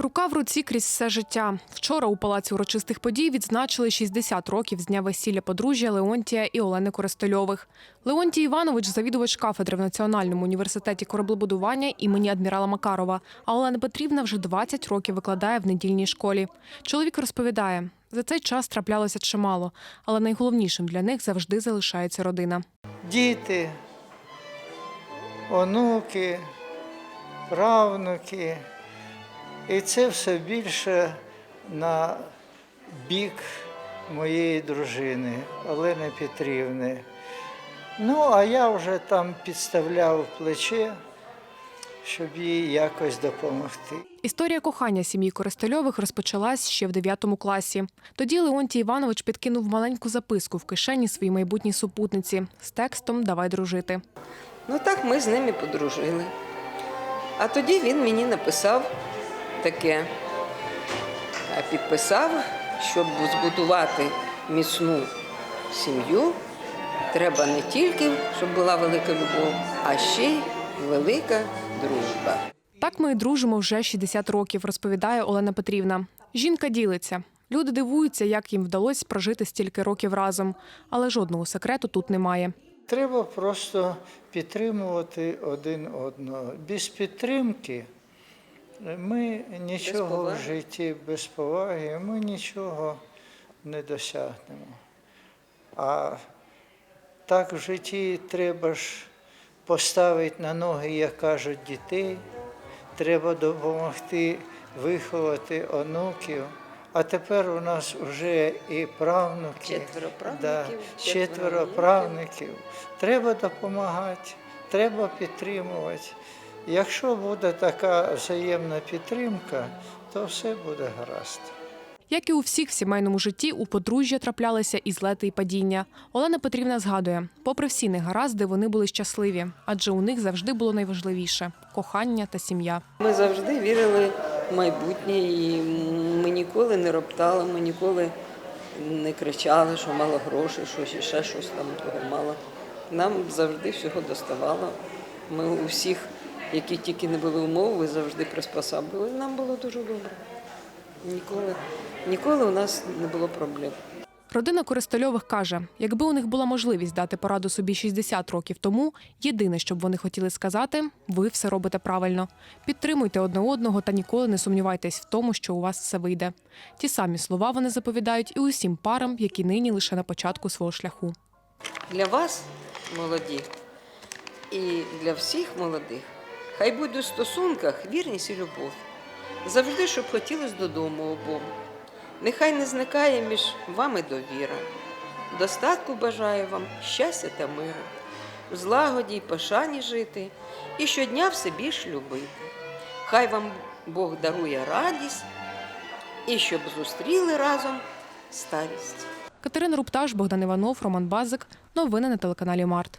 Рука в руці крізь все життя. Вчора у палаці урочистих подій відзначили 60 років з дня весілля подружжя Леонтія і Олени Коростельових. Леонтій Іванович завідувач кафедри в Національному університеті кораблебудування імені адмірала Макарова. А Олена Петрівна вже 20 років викладає в недільній школі. Чоловік розповідає, за цей час траплялося чимало, але найголовнішим для них завжди залишається родина. діти, онуки, правнуки. І це все більше на бік моєї дружини Олени Петрівни. Ну, а я вже там підставляв плече, щоб їй якось допомогти. Історія кохання сім'ї Коростельових розпочалась ще в 9 класі. Тоді Леонтій Іванович підкинув маленьку записку в кишені своїй майбутній супутниці з текстом Давай дружити. Ну так ми з ними подружили. А тоді він мені написав таке, а підписав, щоб збудувати міцну сім'ю, треба не тільки, щоб була велика любов, а ще й велика дружба. Так ми дружимо вже 60 років, розповідає Олена Петрівна. Жінка ділиться. Люди дивуються, як їм вдалося прожити стільки років разом, але жодного секрету тут немає. Треба просто підтримувати один одного. Без підтримки ми нічого в житті без поваги, ми нічого не досягнемо. А так в житті треба ж поставити на ноги, як кажуть, дітей, треба допомогти виховати онуків. А тепер у нас вже і правнуки, Четверо правнуків, да, четверо четверо правнуків. Треба допомагати, треба підтримувати. Якщо буде така взаємна підтримка, то все буде гаразд. Як і у всіх в сімейному житті, у подружжя траплялися і злети, і падіння. Олена Петрівна згадує, попри всі негаразди, вони були щасливі, адже у них завжди було найважливіше кохання та сім'я. Ми завжди вірили в майбутнє, і ми ніколи не роптали, ми ніколи не кричали, що мало грошей, що ще щось там того мало. Нам завжди всього доставало. Ми у всіх, які тільки не були умови, завжди приспосаблювали. Нам було дуже добре. Ніколи, ніколи у нас не було проблем. Родина Користольових каже, якби у них була можливість дати пораду собі 60 років тому, єдине, що б вони хотіли сказати, ви все робите правильно. Підтримуйте одне одного та ніколи не сумнівайтесь в тому, що у вас все вийде. Ті самі слова вони заповідають і усім парам, які нині лише на початку свого шляху. Для вас, молоді, і для всіх молодих, хай буде у стосунках вірність і любов. Завжди, щоб хотілося додому обом. Нехай не зникає між вами довіра. Достатку бажаю вам щастя та миру, в злагоді й пошані жити, і щодня все більш любити. Хай вам Бог дарує радість, і щоб зустріли разом старість. Катерина Рупташ, Богдан Іванов, Роман Базик. Новини на телеканалі Март.